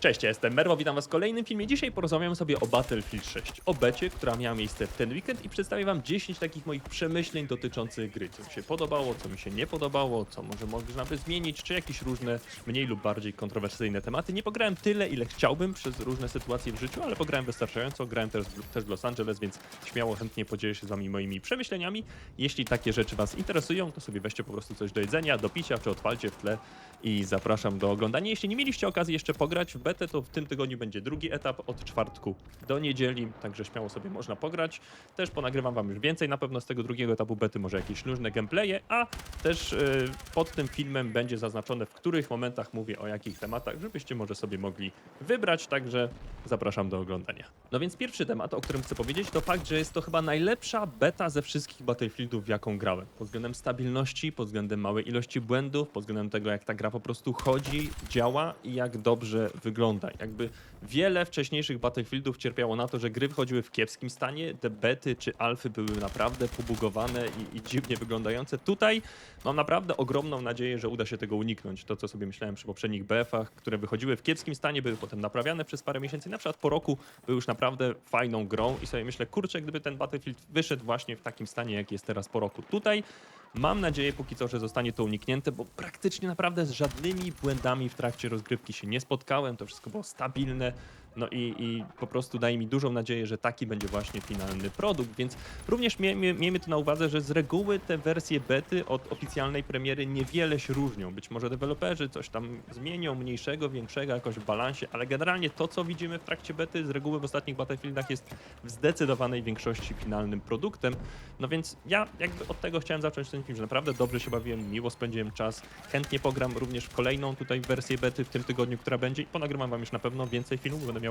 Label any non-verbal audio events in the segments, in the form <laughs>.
Cześć, ja jestem Merwo, witam was w kolejnym filmie. Dzisiaj porozmawiamy sobie o Battlefield 6, o becie, która miała miejsce w ten weekend i przedstawię wam 10 takich moich przemyśleń dotyczących gry. Co mi się podobało, co mi się nie podobało, co może można by zmienić, czy jakieś różne mniej lub bardziej kontrowersyjne tematy. Nie pograłem tyle, ile chciałbym przez różne sytuacje w życiu, ale pograłem wystarczająco. Grałem też, też w Los Angeles, więc śmiało, chętnie podzielę się z wami moimi przemyśleniami. Jeśli takie rzeczy was interesują, to sobie weźcie po prostu coś do jedzenia, do picia, czy odpalcie w tle i zapraszam do oglądania. Jeśli nie mieliście okazji jeszcze pograć w betę, to w tym tygodniu będzie drugi etap od czwartku do niedzieli, także śmiało sobie można pograć. Też ponagrywam wam już więcej na pewno z tego drugiego etapu bety, może jakieś luźne gameplaye, a też yy, pod tym filmem będzie zaznaczone, w których momentach mówię o jakich tematach, żebyście może sobie mogli wybrać, także zapraszam do oglądania. No więc pierwszy temat, o którym chcę powiedzieć, to fakt, że jest to chyba najlepsza beta ze wszystkich Battlefieldów, w jaką grałem. Pod względem stabilności, pod względem małej ilości błędów, pod względem tego, jak ta gra po prostu chodzi, działa i jak dobrze wygląda. Jakby wiele wcześniejszych Battlefieldów cierpiało na to, że gry wchodziły w kiepskim stanie, te bety czy alfy były naprawdę pobugowane i, i dziwnie wyglądające. Tutaj mam naprawdę ogromną nadzieję, że uda się tego uniknąć. To, co sobie myślałem przy poprzednich BF-ach, które wychodziły w kiepskim stanie, były potem naprawiane przez parę miesięcy. Na przykład po roku był już naprawdę fajną grą i sobie myślę, kurczę, gdyby ten Battlefield wyszedł właśnie w takim stanie, jak jest teraz po roku. Tutaj Mam nadzieję póki co, że zostanie to uniknięte, bo praktycznie naprawdę z żadnymi błędami w trakcie rozgrywki się nie spotkałem. To wszystko było stabilne. No i, i po prostu daje mi dużą nadzieję, że taki będzie właśnie finalny produkt, więc również mie, mie, miejmy to na uwadze, że z reguły te wersje bety od oficjalnej premiery niewiele się różnią. Być może deweloperzy coś tam zmienią, mniejszego, większego, jakoś w balansie, ale generalnie to, co widzimy w trakcie bety, z reguły w ostatnich Battlefieldach jest w zdecydowanej większości finalnym produktem. No więc ja jakby od tego chciałem zacząć ten film, że naprawdę dobrze się bawiłem, miło spędziłem czas. Chętnie pogram również kolejną tutaj wersję bety w tym tygodniu, która będzie i ponagrywam wam już na pewno więcej filmów, będę miał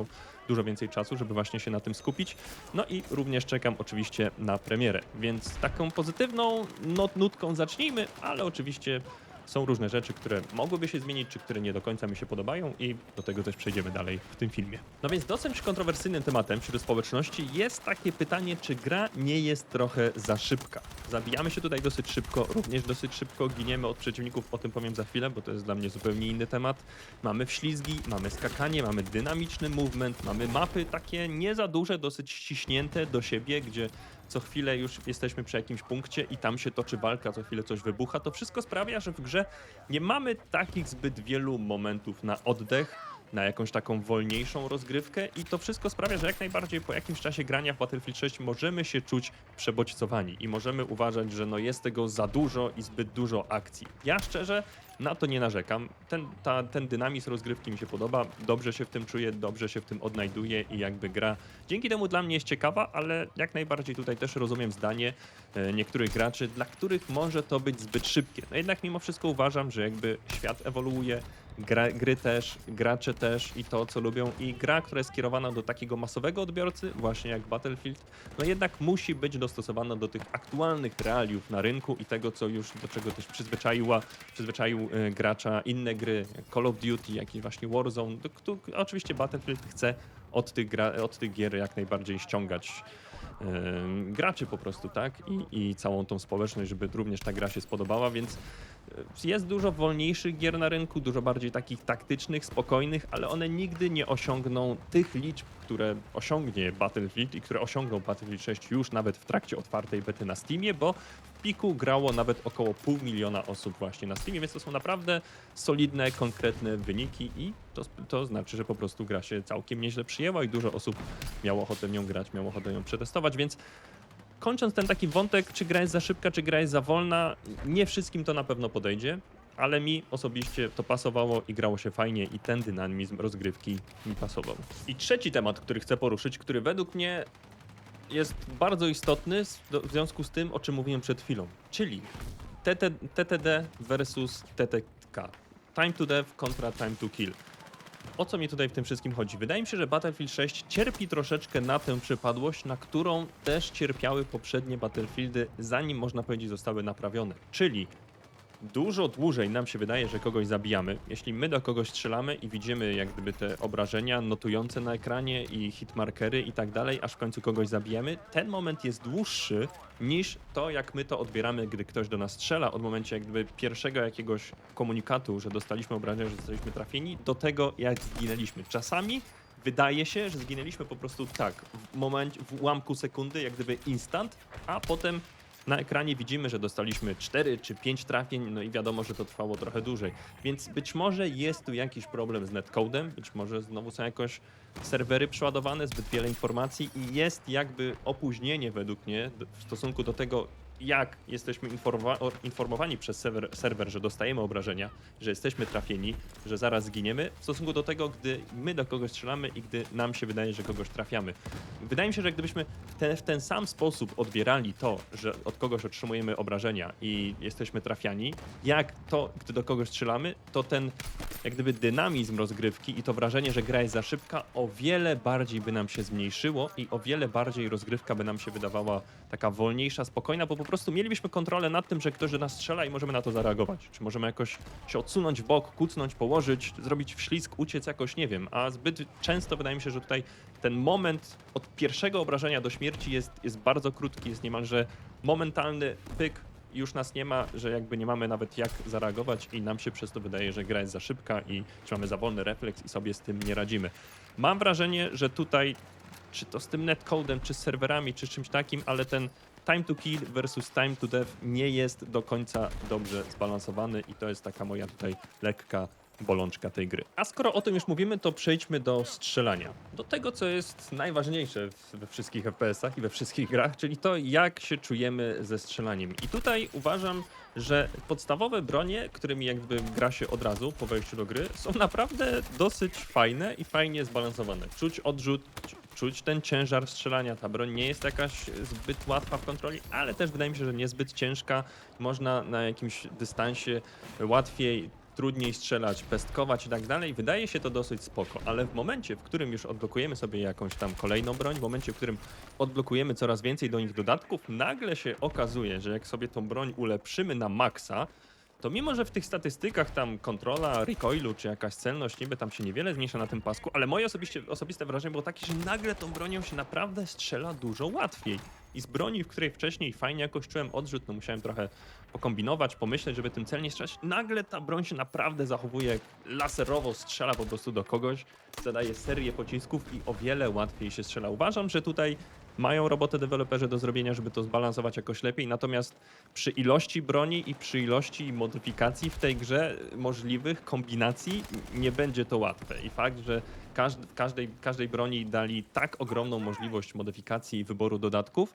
dużo więcej czasu, żeby właśnie się na tym skupić. No i również czekam oczywiście na premierę, więc taką pozytywną not nutką zacznijmy, ale oczywiście są różne rzeczy, które mogłyby się zmienić, czy które nie do końca mi się podobają i do tego też przejdziemy dalej w tym filmie. No więc dosyć kontrowersyjnym tematem wśród społeczności jest takie pytanie, czy gra nie jest trochę za szybka. Zabijamy się tutaj dosyć szybko, również dosyć szybko giniemy od przeciwników, o tym powiem za chwilę, bo to jest dla mnie zupełnie inny temat. Mamy wślizgi, mamy skakanie, mamy dynamiczny movement, mamy mapy takie nie za duże, dosyć ściśnięte do siebie, gdzie co chwilę już jesteśmy przy jakimś punkcie i tam się toczy walka, co chwilę coś wybucha, to wszystko sprawia, że w grze nie mamy takich zbyt wielu momentów na oddech, na jakąś taką wolniejszą rozgrywkę i to wszystko sprawia, że jak najbardziej po jakimś czasie grania w Battlefield 6 możemy się czuć przebodźcowani i możemy uważać, że no jest tego za dużo i zbyt dużo akcji. Ja szczerze na to nie narzekam. Ten, ta, ten dynamizm rozgrywki mi się podoba, dobrze się w tym czuję, dobrze się w tym odnajduję i jakby gra dzięki temu dla mnie jest ciekawa, ale jak najbardziej tutaj też rozumiem zdanie e, niektórych graczy, dla których może to być zbyt szybkie. No jednak mimo wszystko uważam, że jakby świat ewoluuje, gra, gry też, gracze też i to, co lubią. I gra, która jest skierowana do takiego masowego odbiorcy, właśnie jak Battlefield, no jednak musi być dostosowana do tych aktualnych realiów na rynku i tego, co już do czego też przyzwyczaiła, przyzwyczaił y, gracza inne gry, jak Call of Duty, jakiś właśnie Warzone. Oczywiście Battlefield chce od tych, gra, od tych gier jak najbardziej ściągać em, graczy po prostu, tak? I, I całą tą społeczność, żeby również ta gra się spodobała, więc e, jest dużo wolniejszych gier na rynku, dużo bardziej takich taktycznych, spokojnych, ale one nigdy nie osiągną tych liczb, które osiągnie Battlefield i które osiągnął Battlefield 6 już nawet w trakcie otwartej bety na Steamie, bo w piku grało nawet około pół miliona osób właśnie na Steamie, więc to są naprawdę solidne, konkretne wyniki i to, to znaczy, że po prostu gra się całkiem nieźle przyjęła i dużo osób miało ochotę nią grać, miało ochotę ją przetestować, więc kończąc ten taki wątek, czy gra jest za szybka, czy gra jest za wolna, nie wszystkim to na pewno podejdzie, ale mi osobiście to pasowało i grało się fajnie i ten dynamizm rozgrywki mi pasował. I trzeci temat, który chcę poruszyć, który według mnie jest bardzo istotny w związku z tym, o czym mówiłem przed chwilą, czyli TT, TTD versus TTK. Time to death kontra time to kill. O co mi tutaj w tym wszystkim chodzi? Wydaje mi się, że Battlefield 6 cierpi troszeczkę na tę przypadłość, na którą też cierpiały poprzednie Battlefieldy, zanim można powiedzieć zostały naprawione. Czyli dużo dłużej nam się wydaje, że kogoś zabijamy, jeśli my do kogoś strzelamy i widzimy jak gdyby te obrażenia notujące na ekranie i hitmarkery i tak dalej, aż w końcu kogoś zabijemy, ten moment jest dłuższy niż to, jak my to odbieramy, gdy ktoś do nas strzela, od momencie jak gdyby pierwszego jakiegoś komunikatu, że dostaliśmy obrażenia, że zostaliśmy trafieni, do tego jak zginęliśmy. Czasami wydaje się, że zginęliśmy po prostu tak, w momencie, w ułamku sekundy, jak gdyby instant, a potem na ekranie widzimy, że dostaliśmy 4 czy 5 trafień, no i wiadomo, że to trwało trochę dłużej. Więc być może jest tu jakiś problem z netcodem, być może znowu są jakoś serwery przeładowane, zbyt wiele informacji i jest jakby opóźnienie według mnie w stosunku do tego, jak jesteśmy informowani przez serwer, serwer, że dostajemy obrażenia, że jesteśmy trafieni, że zaraz zginiemy, w stosunku do tego, gdy my do kogoś strzelamy i gdy nam się wydaje, że kogoś trafiamy. Wydaje mi się, że gdybyśmy te, w ten sam sposób odbierali to, że od kogoś otrzymujemy obrażenia i jesteśmy trafiani, jak to, gdy do kogoś strzelamy, to ten jak gdyby dynamizm rozgrywki i to wrażenie, że gra jest za szybka, o wiele bardziej by nam się zmniejszyło i o wiele bardziej rozgrywka by nam się wydawała taka wolniejsza, spokojna, bo po prostu mielibyśmy kontrolę nad tym, że ktoś do nas strzela i możemy na to zareagować. Czy możemy jakoś się odsunąć w bok, kucnąć, położyć, zrobić wślizg, uciec jakoś, nie wiem. A zbyt często wydaje mi się, że tutaj ten moment od pierwszego obrażenia do śmierci jest, jest bardzo krótki, jest niemalże momentalny pyk, już nas nie ma, że jakby nie mamy nawet jak zareagować i nam się przez to wydaje, że gra jest za szybka i czy mamy za wolny refleks i sobie z tym nie radzimy. Mam wrażenie, że tutaj, czy to z tym netcodem, czy z serwerami, czy czymś takim, ale ten time to kill versus time to death nie jest do końca dobrze zbalansowany i to jest taka moja tutaj lekka bolączka tej gry. A skoro o tym już mówimy, to przejdźmy do strzelania. Do tego, co jest najważniejsze we wszystkich FPS-ach i we wszystkich grach, czyli to, jak się czujemy ze strzelaniem. I tutaj uważam, że podstawowe bronie, którymi jakby gra się od razu po wejściu do gry, są naprawdę dosyć fajne i fajnie zbalansowane. Czuć odrzut, czuć ten ciężar strzelania. Ta broń nie jest jakaś zbyt łatwa w kontroli, ale też wydaje mi się, że niezbyt ciężka. Można na jakimś dystansie łatwiej trudniej strzelać, pestkować i tak dalej. Wydaje się to dosyć spoko, ale w momencie, w którym już odblokujemy sobie jakąś tam kolejną broń, w momencie, w którym odblokujemy coraz więcej do nich dodatków, nagle się okazuje, że jak sobie tą broń ulepszymy na maksa, to mimo, że w tych statystykach tam kontrola recoilu czy jakaś celność niby tam się niewiele zmniejsza na tym pasku, ale moje osobiście, osobiste wrażenie było takie, że nagle tą bronią się naprawdę strzela dużo łatwiej. I z broni, w której wcześniej fajnie jakoś czułem odrzut, no musiałem trochę pokombinować, pomyśleć, żeby tym celnie strzelać, nagle ta broń się naprawdę zachowuje laserowo, strzela po prostu do kogoś, zadaje serię pocisków i o wiele łatwiej się strzela. Uważam, że tutaj mają robotę deweloperzy do zrobienia, żeby to zbalansować jakoś lepiej, natomiast przy ilości broni i przy ilości modyfikacji w tej grze możliwych kombinacji nie będzie to łatwe. I fakt, że każdej, każdej broni dali tak ogromną możliwość modyfikacji i wyboru dodatków,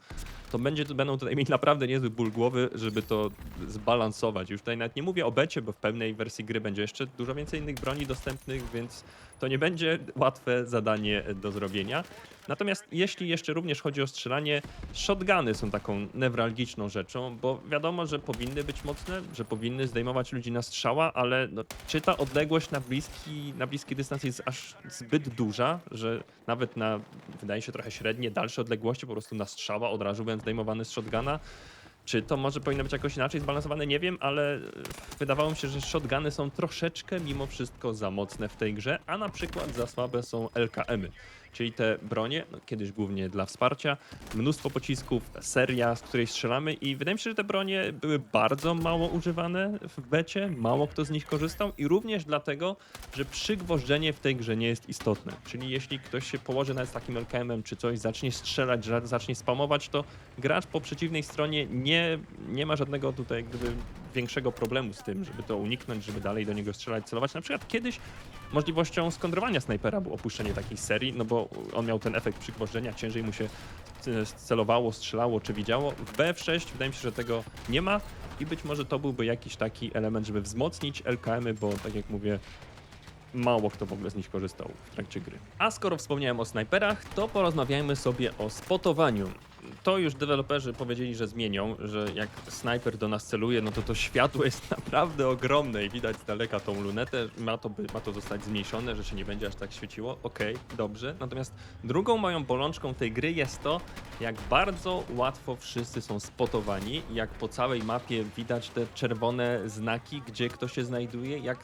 to będzie, będą tutaj mieć naprawdę niezły ból głowy, żeby to zbalansować. Już tutaj nawet nie mówię o becie, bo w pełnej wersji gry będzie jeszcze dużo więcej innych broni dostępnych, więc to nie będzie łatwe zadanie do zrobienia. Natomiast jeśli jeszcze również chodzi o strzelanie, shotguny są taką newralgiczną rzeczą, bo wiadomo, że powinny być mocne, że powinny zdejmować ludzi na strzała, ale no, czy ta odległość na bliski, na bliski dystans jest aż zbyt duża, że nawet na, wydaje się trochę średnie, dalsze odległości po prostu na strzała od razu będę zdejmowany z shotguna, czy to może powinno być jakoś inaczej zbalansowane? Nie wiem, ale e, wydawało mi się, że shotguny są troszeczkę mimo wszystko za mocne w tej grze, a na przykład za słabe są LKM-y. Czyli te bronie, no kiedyś głównie dla wsparcia, mnóstwo pocisków, seria, z której strzelamy i wydaje mi się, że te bronie były bardzo mało używane w becie, mało kto z nich korzystał i również dlatego, że przygwożdżenie w tej grze nie jest istotne. Czyli jeśli ktoś się położy nawet z takim LKM-em czy coś, zacznie strzelać, zacznie spamować, to gracz po przeciwnej stronie nie, nie ma żadnego tutaj gdyby większego problemu z tym, żeby to uniknąć, żeby dalej do niego strzelać, celować. Na przykład kiedyś możliwością skondrowania snajpera było opuszczenie takiej serii, no bo on miał ten efekt przygwożdżenia, ciężej mu się celowało, strzelało czy widziało. W BF6 wydaje mi się, że tego nie ma i być może to byłby jakiś taki element, żeby wzmocnić LKM-y, bo tak jak mówię, mało kto w ogóle z nich korzystał w trakcie gry. A skoro wspomniałem o snajperach, to porozmawiajmy sobie o spotowaniu. To już deweloperzy powiedzieli, że zmienią, że jak snajper do nas celuje, no to to światło jest <laughs> naprawdę ogromne i widać z daleka tą lunetę. Ma to, ma to zostać zmniejszone, że się nie będzie aż tak świeciło. Okej, dobrze. Natomiast drugą moją bolączką tej gry jest to, jak bardzo łatwo wszyscy są spotowani, jak po całej mapie widać te czerwone znaki, gdzie kto się znajduje, jak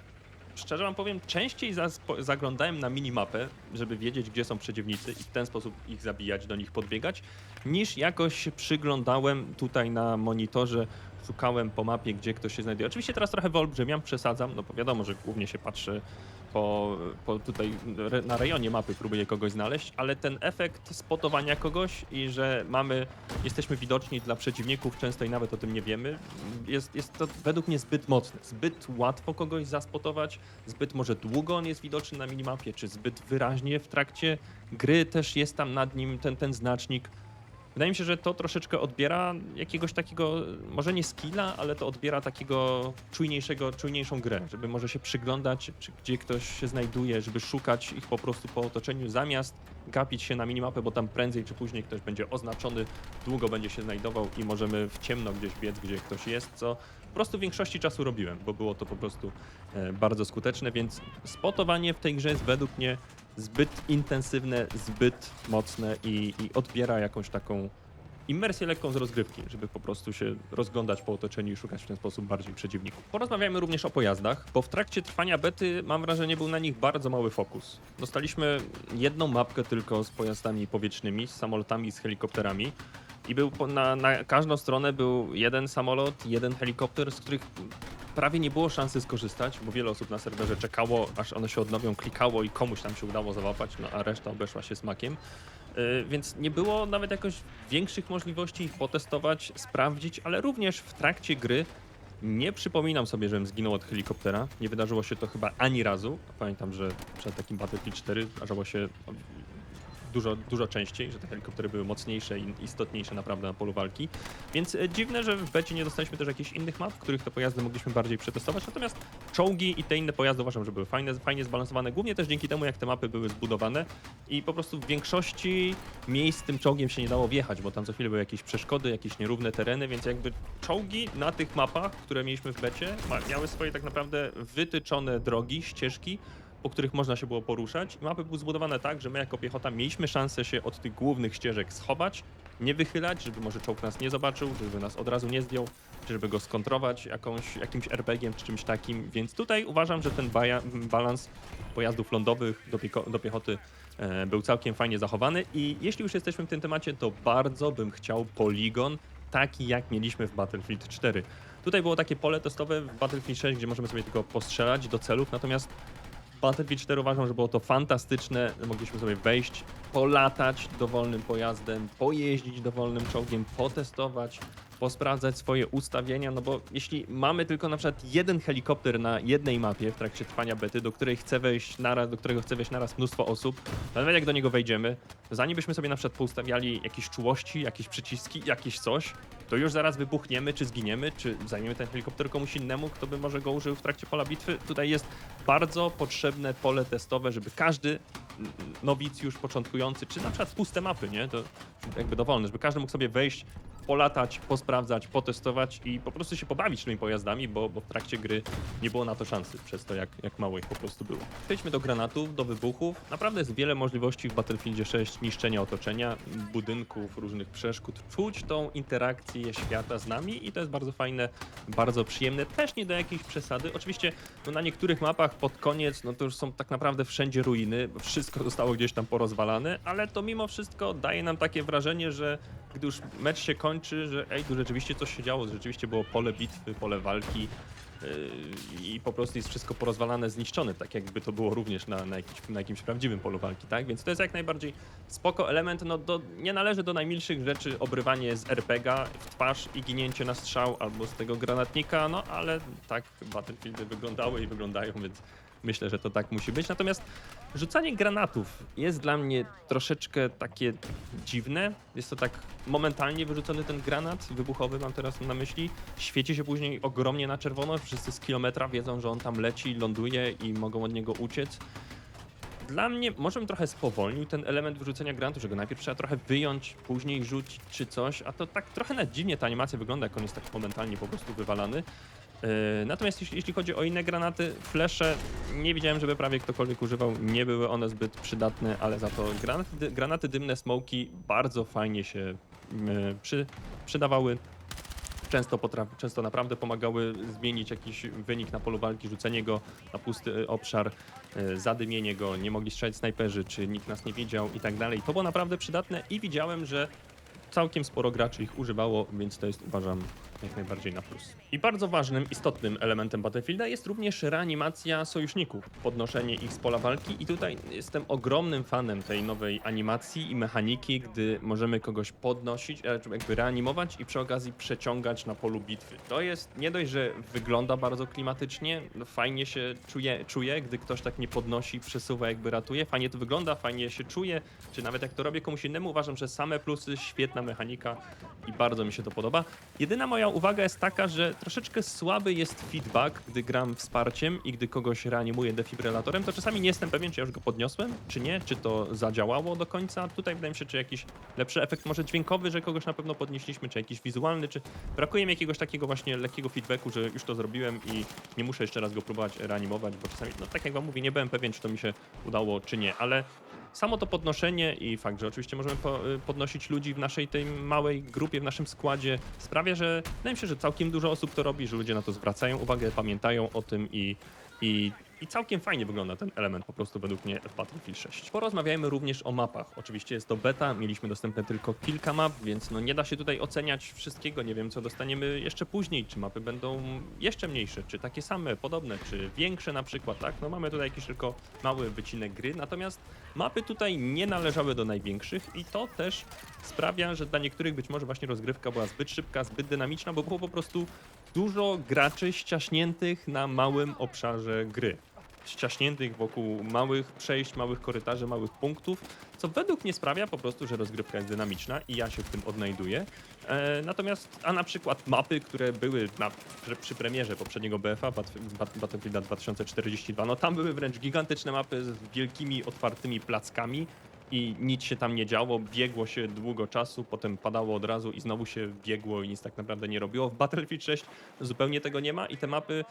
szczerze wam powiem, częściej zaglądałem na minimapę, żeby wiedzieć, gdzie są przeciwnicy i w ten sposób ich zabijać, do nich podbiegać, niż jakoś przyglądałem tutaj na monitorze, szukałem po mapie, gdzie ktoś się znajduje. Oczywiście teraz trochę wyolbrzymiam, przesadzam, no bo wiadomo, że głównie się patrzy po, po tutaj re, na rejonie mapy, próbuję kogoś znaleźć, ale ten efekt spotowania kogoś i że mamy, jesteśmy widoczni dla przeciwników, często i nawet o tym nie wiemy, jest, jest to według mnie zbyt mocne. Zbyt łatwo kogoś zaspotować, zbyt może długo on jest widoczny na minimapie, czy zbyt wyraźnie w trakcie gry też jest tam nad nim ten, ten znacznik. Wydaje mi się, że to troszeczkę odbiera jakiegoś takiego, może nie skilla, ale to odbiera takiego czujniejszego, czujniejszą grę, żeby może się przyglądać, czy gdzie ktoś się znajduje, żeby szukać ich po prostu po otoczeniu, zamiast gapić się na minimapę, bo tam prędzej czy później ktoś będzie oznaczony, długo będzie się znajdował i możemy w ciemno gdzieś biec, gdzie ktoś jest, co po prostu w większości czasu robiłem, bo było to po prostu e, bardzo skuteczne, więc spotowanie w tej grze jest według mnie zbyt intensywne, zbyt mocne i, i odbiera jakąś taką imersję lekką z rozgrywki, żeby po prostu się rozglądać po otoczeniu i szukać w ten sposób bardziej przeciwników. Porozmawiamy również o pojazdach, bo w trakcie trwania bety mam wrażenie był na nich bardzo mały fokus. Dostaliśmy jedną mapkę tylko z pojazdami powietrznymi, z samolotami, z helikopterami. I był na, na każdą stronę był jeden samolot, jeden helikopter, z których prawie nie było szansy skorzystać, bo wiele osób na serwerze czekało, aż one się odnowią, klikało i komuś tam się udało załapać, no a reszta obeszła się smakiem. Yy, Więc nie było nawet jakoś większych możliwości ich potestować, sprawdzić, ale również w trakcie gry nie przypominam sobie, żebym zginął od helikoptera. Nie wydarzyło się to chyba ani razu. Pamiętam, że przed takim Battlefield 4 zdarzało się dużo, dużo częściej, że te helikoptery były mocniejsze i istotniejsze naprawdę na polu walki. Więc e, dziwne, że w becie nie dostaliśmy też jakichś innych map, w których te pojazdy mogliśmy bardziej przetestować. Natomiast czołgi i te inne pojazdy uważam, że były fajne, fajnie zbalansowane, głównie też dzięki temu, jak te mapy były zbudowane i po prostu w większości miejsc tym czołgiem się nie dało wjechać, bo tam co chwilę były jakieś przeszkody, jakieś nierówne tereny, więc jakby czołgi na tych mapach, które mieliśmy w becie, miały swoje tak naprawdę wytyczone drogi, ścieżki, po których można się było poruszać. Mapy były zbudowane tak, że my jako piechota mieliśmy szansę się od tych głównych ścieżek schować, nie wychylać, żeby może czołg nas nie zobaczył, żeby nas od razu nie zdjął, żeby go skontrować jakąś, jakimś RPG-iem czy czymś takim. Więc tutaj uważam, że ten baja, balans pojazdów lądowych do, pieko- do piechoty e, był całkiem fajnie zachowany. I jeśli już jesteśmy w tym temacie, to bardzo bym chciał poligon taki jak mieliśmy w Battlefield 4. Tutaj było takie pole testowe w Battlefield 6, gdzie możemy sobie tylko postrzelać do celów, natomiast Battlefield 4 uważam, że było to fantastyczne. Mogliśmy sobie wejść, polatać dowolnym pojazdem, pojeździć dowolnym czołgiem, potestować, posprawdzać swoje ustawienia, no bo jeśli mamy tylko na przykład jeden helikopter na jednej mapie w trakcie trwania bety, do której chce wejść naraz, do którego chce wejść naraz mnóstwo osób, to nawet jak do niego wejdziemy, to zanim byśmy sobie na przykład poustawiali jakieś czułości, jakieś przyciski, jakieś coś, to już zaraz wybuchniemy, czy zginiemy, czy zajmiemy ten helikopter komuś innemu, kto by może go użył w trakcie pola bitwy. Tutaj jest bardzo potrzebne pole testowe, żeby każdy nowicjusz początkujący, czy na przykład puste mapy, nie? To jakby dowolne, żeby każdy mógł sobie wejść, polatać, posprawdzać, potestować i po prostu się pobawić tymi pojazdami, bo, bo w trakcie gry nie było na to szansy, przez to jak, jak mało ich po prostu było. Przejdźmy do granatów, do wybuchów. Naprawdę jest wiele możliwości w Battlefieldzie 6 niszczenia otoczenia, budynków, różnych przeszkód. Czuć tą interakcję świata z nami i to jest bardzo fajne, bardzo przyjemne. Też nie do jakiejś przesady. Oczywiście no, na niektórych mapach pod koniec, no to już są tak naprawdę wszędzie ruiny, wszystko zostało gdzieś tam porozwalane, ale to mimo wszystko daje nam takie wrażenie, że gdy już mecz się kończy, że ej, tu rzeczywiście coś się działo, rzeczywiście było pole bitwy, pole walki yy, i po prostu jest wszystko porozwalane, zniszczone, tak jakby to było również na, na, jakimś, na jakimś prawdziwym polu walki, tak? Więc to jest jak najbardziej spoko element, no do, nie należy do najmilszych rzeczy obrywanie z RPGa w twarz i ginięcie na strzał albo z tego granatnika, no ale tak Battlefieldy wyglądały i wyglądają, więc myślę, że to tak musi być. Natomiast rzucanie granatów jest dla mnie troszeczkę takie dziwne. Jest to tak momentalnie wyrzucony ten granat wybuchowy, mam teraz na myśli. Świeci się później ogromnie na czerwono. Wszyscy z kilometra wiedzą, że on tam leci, ląduje i mogą od niego uciec. Dla mnie może bym trochę spowolnił ten element wyrzucenia granatu, że go najpierw trzeba trochę wyjąć, później rzucić czy coś, a to tak trochę na dziwnie ta animacja wygląda, jak on jest tak momentalnie po prostu wywalany. Yy, Natomiast jeśli, chodzi o inne granaty, flesze, nie widziałem, żeby prawie ktokolwiek używał, nie były one zbyt przydatne, ale za to granaty, granaty dymne, smoki bardzo fajnie się yy, przy, przydawały. Często, potra- często naprawdę pomagały zmienić jakiś wynik na polu walki, rzucenie go na pusty y, obszar, y, zadymienie go, nie mogli strzelać snajperzy, czy nikt nas nie widział i tak dalej. To było naprawdę przydatne i widziałem, że całkiem sporo graczy ich używało, więc to jest uważam jak najbardziej na plus. I bardzo ważnym, istotnym elementem Battlefielda jest również reanimacja sojuszników, podnoszenie ich z pola walki i tutaj jestem ogromnym fanem tej nowej animacji i mechaniki, gdy możemy kogoś podnosić, e, jakby reanimować i przy okazji przeciągać na polu bitwy. To jest nie dość, że wygląda bardzo klimatycznie, no fajnie się czuje, czuje, gdy ktoś tak nie podnosi, przesuwa, jakby ratuje, fajnie to wygląda, fajnie się czuje, czy nawet jak to robię komuś innemu, uważam, że same plusy, świetna mechanika i bardzo mi się to podoba. Jedyna moja uwaga jest taka, że troszeczkę słaby jest feedback, gdy gram wsparciem i gdy kogoś reanimuję defibrylatorem, to czasami nie jestem pewien, czy ja już go podniosłem, czy nie, czy to zadziałało do końca. Tutaj wydaje mi się, czy jakiś lepszy efekt może dźwiękowy, że kogoś na pewno podnieśliśmy, czy jakiś wizualny, czy brakuje mi jakiegoś takiego właśnie lekkiego feedbacku, że już to zrobiłem i nie muszę jeszcze raz go próbować reanimować, bo czasami, no tak jak wam mówię, nie byłem pewien, czy to mi się udało, czy nie, ale samo to podnoszenie i fakt, że oczywiście możemy po, y, podnosić ludzi w naszej tej małej grupie, w naszym składzie, sprawia, że wydaje mi się, że całkiem dużo osób to robi, że ludzie na to zwracają uwagę, pamiętają o tym i, i, i całkiem fajnie wygląda ten element po prostu według mnie w Battlefield 6. Porozmawiajmy również o mapach. Oczywiście jest to beta, mieliśmy dostępne tylko kilka map, więc no nie da się tutaj oceniać wszystkiego. Nie wiem, co dostaniemy jeszcze później, czy mapy będą jeszcze mniejsze, czy takie same, podobne, czy większe na przykład, tak? No mamy tutaj jakiś tylko mały wycinek gry, natomiast mapy tutaj nie należały do największych i to też sprawia, że dla niektórych być może właśnie rozgrywka była zbyt szybka, zbyt dynamiczna, bo było po prostu dużo graczy ściaśniętych na małym obszarze gry. Ściaśniętych wokół małych przejść, małych korytarzy, małych punktów, co według mnie sprawia po prostu, że rozgrywka jest dynamiczna i ja się w tym odnajduję. E, natomiast, a na przykład mapy, które były na, przy, przy premierze poprzedniego BFA, Bat- Bat- Battlefielda 2042, no tam były wręcz gigantyczne mapy z wielkimi, otwartymi plackami, i nic się tam nie działo, biegło się długo czasu, potem padało od razu i znowu się biegło i nic tak naprawdę nie robiło. W Battlefield 6 zupełnie tego nie ma i te mapy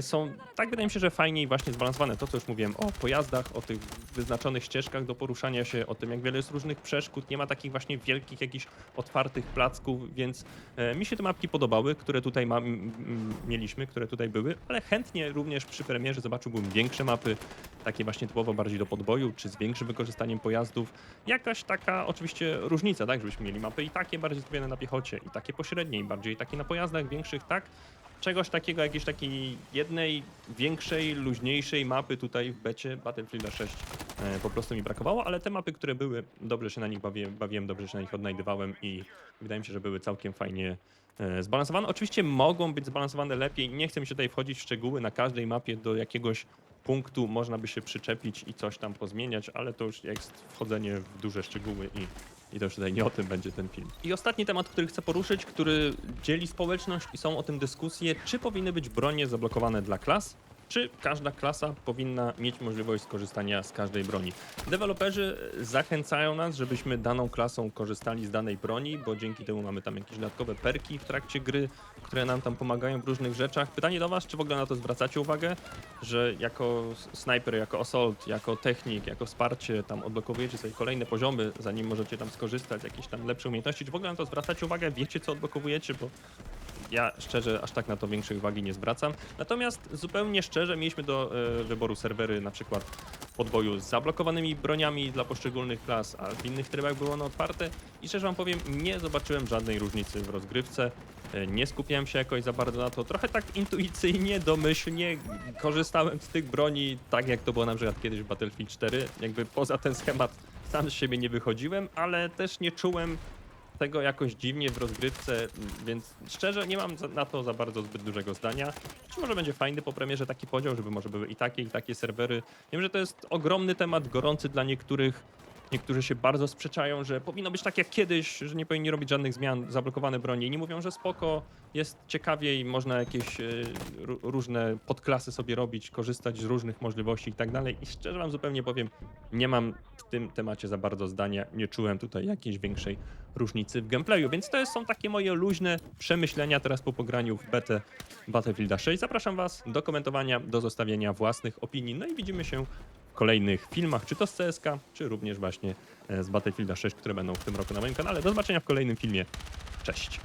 są, tak wydaje mi się, że fajniej właśnie zbalansowane. To, co już mówiłem o pojazdach, o tych wyznaczonych ścieżkach do poruszania się, o tym, jak wiele jest różnych przeszkód, nie ma takich właśnie wielkich, jakichś otwartych placków, więc e, mi się te mapki podobały, które tutaj ma, mieliśmy, które tutaj były, ale chętnie również przy premierze zobaczyłbym większe mapy, takie właśnie typowo bardziej do podboju, czy z większym wykorzystaniem pojazdów. Jakaś taka oczywiście różnica, tak, żebyśmy mieli mapy i takie bardziej skupione na piechocie, i takie pośrednie, i bardziej takie na pojazdach większych, tak. Czegoś takiego, jakiejś takiej jednej większej, luźniejszej mapy tutaj w becie Battlefield 6 e, po prostu mi brakowało, ale te mapy, które były, dobrze się na nich bawiłem, bawiłem dobrze się na nich odnajdywałem i wydaje mi się, że były całkiem fajnie e, zbalansowane. Oczywiście mogą być zbalansowane lepiej, nie chcę mi się tutaj wchodzić w szczegóły, na każdej mapie do jakiegoś punktu można by się przyczepić i coś tam pozmieniać, ale to już jest wchodzenie w duże szczegóły i, i to już tutaj nie o tym będzie ten film. I ostatni temat, który chcę poruszyć, który dzieli społeczność i są o tym dyskusje, czy powinny być bronie zablokowane dla klas, czy każda klasa powinna mieć możliwość skorzystania z każdej broni. Deweloperzy zachęcają nas, żebyśmy daną klasą korzystali z danej broni, bo dzięki temu mamy tam jakieś dodatkowe perki w trakcie gry, które nam tam pomagają w różnych rzeczach. Pytanie do was, czy w ogóle na to zwracacie uwagę, że jako s- snajper, jako assault, jako technik, jako wsparcie tam odblokowujecie sobie kolejne poziomy, zanim możecie tam skorzystać, jakieś tam lepsze umiejętności, czy w ogóle na to zwracacie uwagę, wiecie co odblokowujecie, bo ja szczerze aż tak na to większej uwagi nie zwracam. Natomiast zupełnie szczerze mieliśmy do e, wyboru serwery na przykład w podboju z zablokowanymi broniami dla poszczególnych klas, a w innych trybach było one otwarte i szczerze wam powiem, nie zobaczyłem żadnej różnicy w rozgrywce. E, Nie skupiałem się jakoś za bardzo na to. Trochę tak intuicyjnie, domyślnie korzystałem z tych broni, tak jak to było na przykład kiedyś w Battlefield 4. Jakby poza ten schemat sam z siebie nie wychodziłem, ale też nie czułem tego jakoś dziwnie w rozgrywce, więc szczerze nie mam na to za bardzo zbyt dużego zdania. Czy może będzie fajny po premierze taki podział, żeby może były i takie, i takie serwery. Wiem, że to jest ogromny temat, gorący dla niektórych. Niektórzy się bardzo sprzeczają, że powinno być tak jak kiedyś, że nie powinni robić żadnych zmian, zablokowane broni. Inni mówią, że spoko, jest ciekawiej, można jakieś e, ró- różne podklasy sobie robić, korzystać z różnych możliwości i tak dalej. I szczerze wam zupełnie powiem, nie mam w tym temacie za bardzo zdania, nie czułem tutaj jakiejś większej różnicy w gameplayu, więc to są takie moje luźne przemyślenia teraz po pograniu w betę Battlefielda 6. Zapraszam was do komentowania, do zostawienia własnych opinii, no i widzimy się kolejnych filmach, czy to z CSK, czy również właśnie e, z Battlefielda 6, które będą w tym roku na moim kanale. Do zobaczenia w kolejnym filmie. Cześć!